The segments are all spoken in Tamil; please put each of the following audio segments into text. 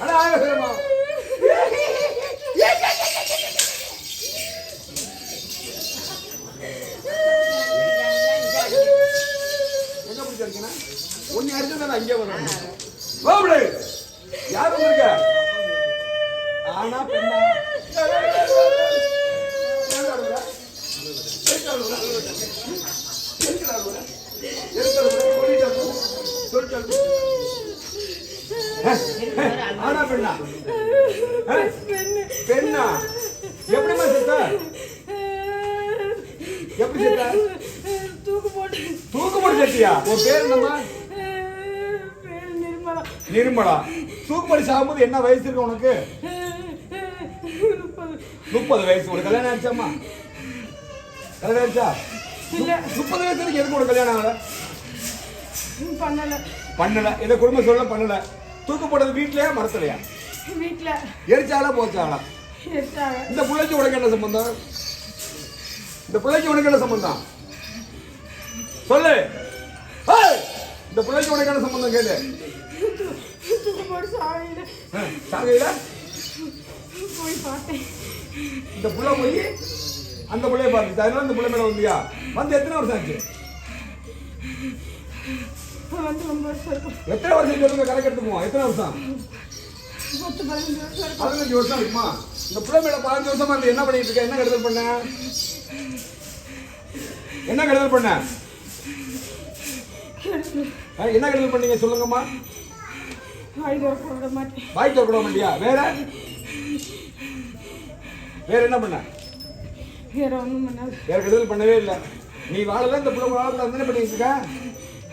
அட ஆகமா எங்க பிடிச்சிருக்கீங்க ஒன்னு அடிச்சு நான் அங்கே வரணும் பாபுடே யார் வந்திருக்க? ஆனா பெண்ணா? ஏன்டா ஆனா பெண்ணா? பெண்ணா. எப்படிம்மா செத்த? எப்படி செத்த? தூக்கு போட்டு. தூக்கு போட்டு செத்தியா? உன் பேர் என்னம்மா? நிர்மலா. நிர்மலா. தூக்குப்படி சாகும்போது என்ன வயசு இருக்கு உனக்கு? முப்பது. வயசு. உனக்கு கல்யாணம் ஆயிடுச்சாம்மா? கல்யாணம் ஆயிடுச்சா? முப்பது வயசு வரைக்கும் எதுக்கு உனக்கு கல்யாணம் ஆகல? பண்ணல. பண்ணல. இந்த குடும்ப சொல்ல பண்ணல. தூக்கு போட்டது வீட்லயா மரத்துலயா? வீட்டுல எரிச்சாலா போச்சாலா? இந்த பிள்ளைக்கு உனக்கு என்ன சம்பந்தம்? இந்த பிள்ளைக்கு உனக்கு என்ன சம்பந்தம்? சொல்லு! இந்த பிள்ளைக்கு உனக்கு என்ன சம்பந்தம் கேளு. சாகையில போய் பார்த்தேன். இந்த புள்ள போய் அந்த புள்ளைய பார்த்துச்சு. அதனால இந்த புள்ள மேல வந்தியா? வந்து எத்தனை வருஷம் ஆச்சு? வந்து ரொம்ப வருஷம் இருக்கும் எத்தனை வருஷம் சொல்லுங்க கணக்கு எடுத்துக்குவோம்? எத்தனை வருஷம்? பத்து பதினஞ்சு வருஷம் இருக்கும் பதினஞ்சு வருஷம் இருக்குமா? இந்த புள்ள மேல பதினஞ்சு வருஷமா இருந்து என்ன பண்ணிட்டு இருக்க? என்ன கெடுதல் பண்ண? என்ன கெடுதல் பண்ண? என்ன கெடுதல் பண்ணீங்க? சொல்லுங்கம்மா. ஆயுத போட மாட்டேன். வாய் திறக்க மாட்டியா? வேற? வேற என்ன பண்ண? வேற ஒன்றும் பண்ணாது வேற கெடுதல் பண்ணவே இல்லை. நீ வாழல இந்த புள்ள வாழக்கூடாது தானே பண்ணிட்டு இருக்க?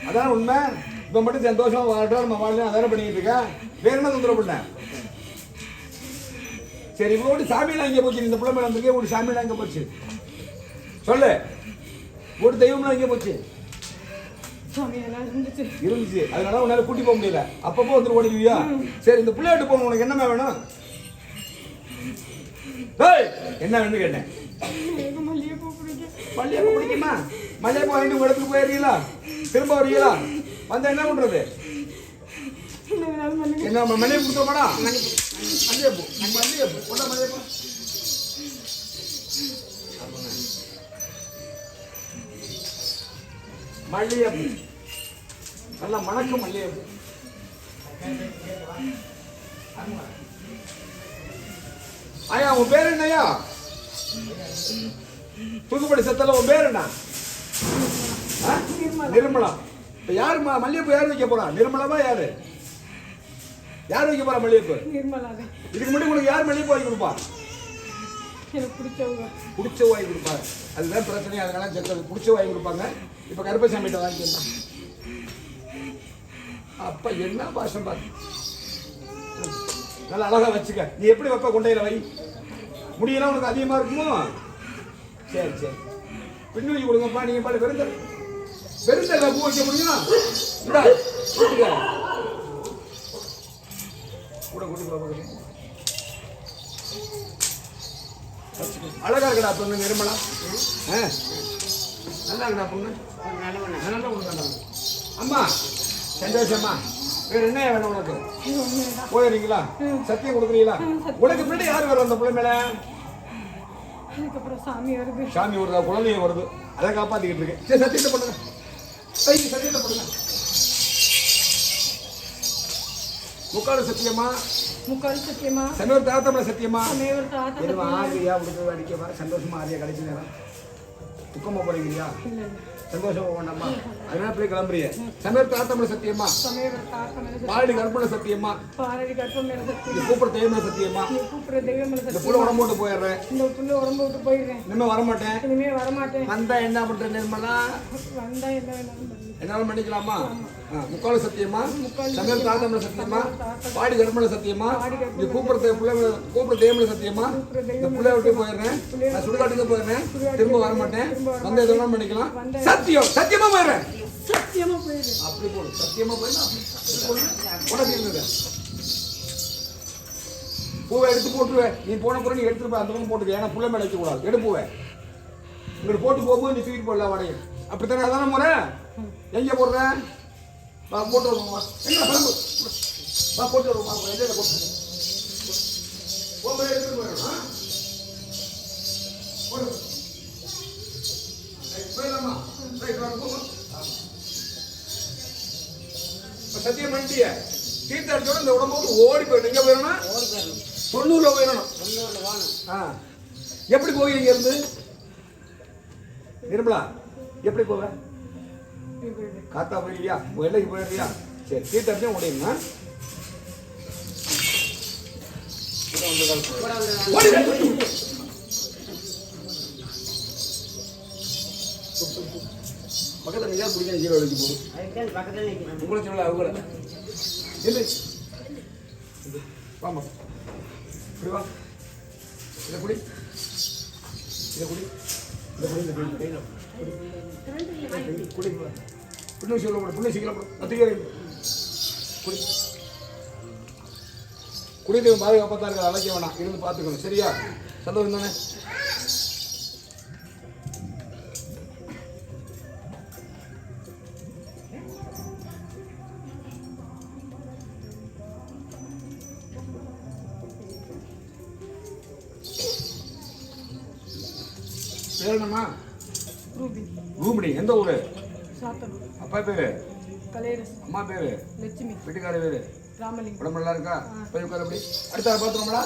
அதான உண்மை. இப்ப மட்டும் சந்தோஷமா வாழட்டும் நம்ம வாழலாம் அதானே பண்ணிட்டு இருக்க வேற என்ன தொந்தரவு பண்ண? சரி இப்போ ஓடி சாமியெல்லாம் எங்கே போச்சு. இந்த பிள்ளை மேல வந்திருக்கே ஓடி சாமியெல்லாம் எங்கே போச்சு. சொல்லு. ஒரு தெய்வம்லாம் எங்கே போச்சு. இருந்துச்சு. இருந்துச்சு. அதனால உன்னால கூட்டி போக முடியல. அப்பப்போ வந்து ஓடிடுவியா? சரி இந்த பிள்ளை விட்டு போகணும்? உனக்கு என்னம்மா வேணும்? என்ன வேணும்னு கேட்டேன். மல்லிகைப்பூ பிடிக்கும் மல்லிகைப்பூ பிடிக்குமா மல்லிகைப்பூ வாங்கிட்டு உங்க இடத்துக்கு போயிருக்கீங்களா திரும்ப வரீங்களா வந்தா என்ன பண்றது? என்ன வேணாலும் பண்ணுங்க. என்ன ம- மல்லிகைப்பூ கொடுத்தோமாடா? மல்லிகைப்பூ மல்லிகைப்பூ கொண்டா மல்லிகைப்பூ மல்லிகைப்பூ நல்லா மணக்கும் மல்லிகைப்பூ ஐயா உன் பேர் என்னய்யா? தூக்குப்படி செத்தல உன் பேர் என்ன? நிர்மலா. இப்ப யாரு மல்லிகைப்பூ யார் வைக்க போறா? நிர்மலாவா யாரு? யார் வைக்க போறா மல்லிகைப்பூ? இதுக்கு முன்னாடி உனக்கு யார் மல்லிகைப்பூ வாங்கி கொடுப்பா? பிடிச்ச வாங்கி கொடுப்பாங்க அதுதான் பிரச்சனை. அதனால செத்தது பிடிச்ச வாங்கி கொடுப்பாங்க. இப்ப கருப்பசாமிகிட்ட வாங்கிக்கலாம் அப்ப என்ன பாசம் பாரு. நல்லா அழகா வச்சுக்க. நீ எப்படி வைப்ப கொண்டையில வை? முடியெல்லாம் உனக்கு அதிகமாக இருக்குமோ? சரி சரி. பின்னூதி கொடுங்கப்பா நீங்கள் பாரு வெறுந்த வெறுந்தல பூ வைக்க முடியும்? இந்தா, கூட கூட்டி போ அழகா இருக்கடா பொண்ணு நிர்மலா ஆ? நல்லா இருக்கடா பொண்ணு? நல்லா பொண்ணு நல்லா இருக்கு. அம்மா சந்தோஷம்மா. வேற என்ன வேணும் உனக்கு? போயிருங்களா சத்தியம் கொடுக்குறீங்களா? உனக்கு பின்னாடி யார் வரும் அந்த பிள்ளை மேல? அதுக்கப்புறம் சாமி வருது. சாமி வருதா? குழந்தைங்க வருது. அதை காப்பாத்திக்கிட்டு இருக்கு சரி சத்தியத்தை பண்ணுங்க சத்தியத்தை பண்ணுங்க முக்கால் சத்தியமா? முக்கால் சத்தியமா? சன்னூர் தாத்தமல சத்தியமா? எதுவும் ஆகியா உடுக்க அடிக்கவா சந்தோஷமா ஆகியா கடைசி நேரம். துக்கமா போறீங்கயா சந்தோஷமா வேண்டாமா அதனால போய் கிளம்புறிய சமயர் தாத்தமல சத்தியமா? பாலடி கற்பனை சத்தியமா? பாரடி கற்பம் மேல நீ சத்தியம்? கூப்பிட தெய்வம் சத்தியமா சத்தியம்? புள்ள உடம்பு விட்டு போயிடுறேன். இந்த புள்ள உடம்பு விட்டு போயிடுறேன். இனிமே வரமாட்டேன். இனிமே வரமாட்டேன். வந்தா என்ன பண்ற நிர்மலா? வந்தா என்ன என்னாலும் பண்ணிக்கலாமா? முக்கால் சத்தியமா? சமையல் தாத்தமல சத்தியமா. பாடி கர்மல சத்தியமா? நீ கூப்பிடுற பிள்ளை கூப்பிடுற தெய்வம் சத்தியமா? இந்த புள்ளைய விட்டு போயிடுறேன். நான் சுடுகாட்டுக்கு போயிடுறேன். திரும்ப வர மாட்டேன் வர வந்து எதெல்லாம் பண்ணிக்கலாம். சத்தியம். சத்தியமா போயிடுறேன். சத்தியமா போயிடு அப்படி போடு. சத்தியமா போயிடலாம் உனக்கு இருந்தது பூவை எடுத்து போட்டுருவேன் நீ போன பிறகு நீ எடுத்துருப்ப அந்த பக்கம் போட்டுக்க. ஏன்னா புள்ள மேலே வைக்க கூடாது எடு இங்கிட்டு போட்டு போகும்போது நீ தூக்கிட்டு போடலாம் அப்படி அப்படித்தானே? அதான முறை? எங்கே போடுறேன் வா, போட்டு வருவோம் வா. வா போட்டு வருவோம் எங்கே போட்டு போகும்போது எடுத்துருப்பேன் சத்தியம் பண்ணிட்டிய. தீர்த்தாட்சியோட இந்த உடம்பு விட்டு ஓடி போயிடும். எங்க போயிடணும் ஓடி தொண்ணூறுல போயிடணும். ஆ. எப்படி போவீங்க இங்க இருந்து நிர்மலா எப்படி போவ? காத்தா போயிடுறியா எல்லைக்கு போயிடுறியா? சரி தீர்த்தாட்சியும் ஓடிடுங்க கூட பக்கத்தில் நீங்க பிடிக்க கீழே வலிக்கு போகும் உங்களை சொல்லல அவங்கள இல்லை வாமா இப்படி வா. இதை குடி. இதை குடி. இதை குடி இந்த குடி குடி. குடி. புண்ணு சீக்கிரம் போடு புண்ணு சீக்கிரம் போடு. குடி. குடிதேவன் பாதுகாப்பாக தான் இருக்க அழைக்க வேணாம். இருந்து பார்த்துக்கணும். சரியா? சந்தோஷம் தானே? பேர் என்னம்மா ரூபி. ரூபடி எந்த ஊரு? சாத்தனூர். அப்பா பேரு? கலையரசு. அம்மா பேரு? லட்சுமி. வீட்டுக்கார பேரு? ராமலிங்கம். உடம்பு நல்லா இருக்கா? போய் உட்கார அப்படி. அடுத்த பார்த்துருவோம்டா.